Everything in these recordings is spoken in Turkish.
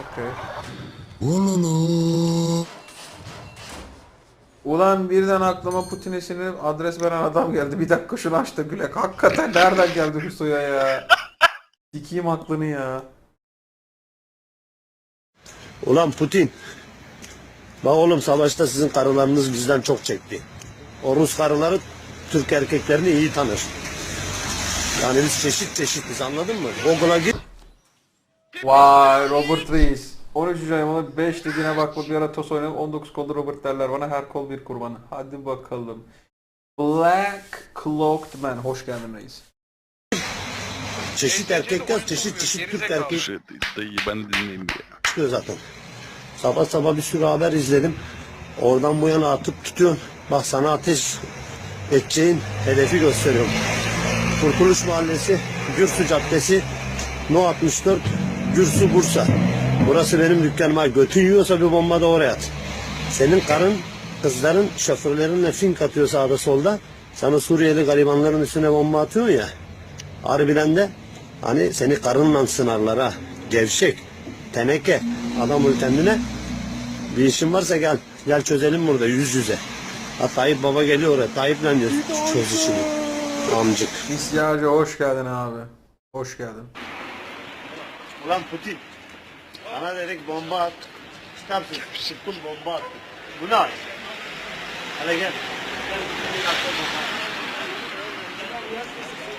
Okey. Ulan birden aklıma Putin'e sinirlenip adres veren adam geldi. Bir dakika şunu aç da gülek. Hakikaten nereden geldi bu suya ya? Dikeyim aklını ya. Ulan Putin. Bak oğlum savaşta sizin karılarınız bizden çok çekti. O Rus karıları Türk erkeklerini iyi tanır. Yani biz çeşit çeşitiz anladın mı? Google'a git. Vay Robert Reis. 13. aymalı 5 dediğine bakma bir ara tos oynadım 19 kolda Robert derler bana her kol bir kurbanı. Hadi bakalım. Black Cloaked Man. Hoş geldin reis. Çeşit erkekler çeşit çeşit Türk erkeği Şey, dayı ben de dinleyeyim bir ya. çıkıyor zaten. Sabah sabah bir sürü haber izledim. Oradan bu yana atıp tutuyorsun. Bak sana ateş edeceğin hedefi gösteriyorum. Kurtuluş Mahallesi, Gürsu Caddesi, No 64, Gürsu Bursa. Burası benim dükkanıma. Götün yiyorsa bir bomba da oraya at. Senin karın, kızların, şoförlerinle fink atıyor sağda solda. Sana Suriyeli garibanların üstüne bomba atıyorsun ya. Harbiden de hani seni karınla sınarlar ha. Gevşek, teneke, adam kendine. Bir işin varsa gel. Gel çözelim burada yüz yüze. Ha Tayyip Baba geliyor oraya. Tayyip'le diyor çöz işini. Amcık. İsyacı hoş geldin abi. Hoş geldin. Ulan Putin. Bana dedik bomba at. Kitapsın. Sıktım bomba attım. Bu ne? Hadi gel.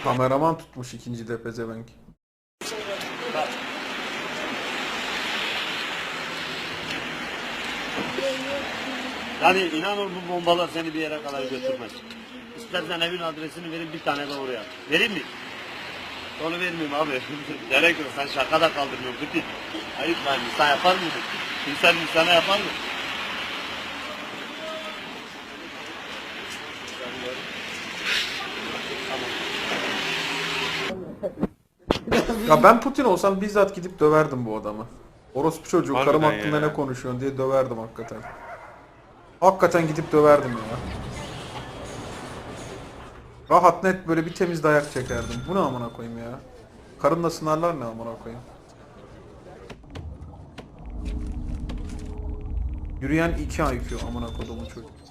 Kameraman tutmuş ikinci de pezevenk. Yani inanın bu bombalar seni bir yere kadar götürmez. İstersen evin adresini verin bir tane de oraya. at. Vereyim mi? Onu vermeyeyim abi. Gerek yok. Sen şaka da kaldırmıyorsun Putin. Ayıp lan. İnsan yapar mı? İnsan insana yapar mı? Ya ben Putin olsam bizzat gidip döverdim bu adamı. Orospu çocuğu Harbiden karım hakkında ya. ne konuşuyorsun diye döverdim hakikaten. Hakikaten gidip döverdim ya. Rahat net böyle bir temiz dayak çekerdim. Bu ne amına koyayım ya? Karınla sınarlar ne amına koyayım? Yürüyen iki IQ amına kodumun çocuk.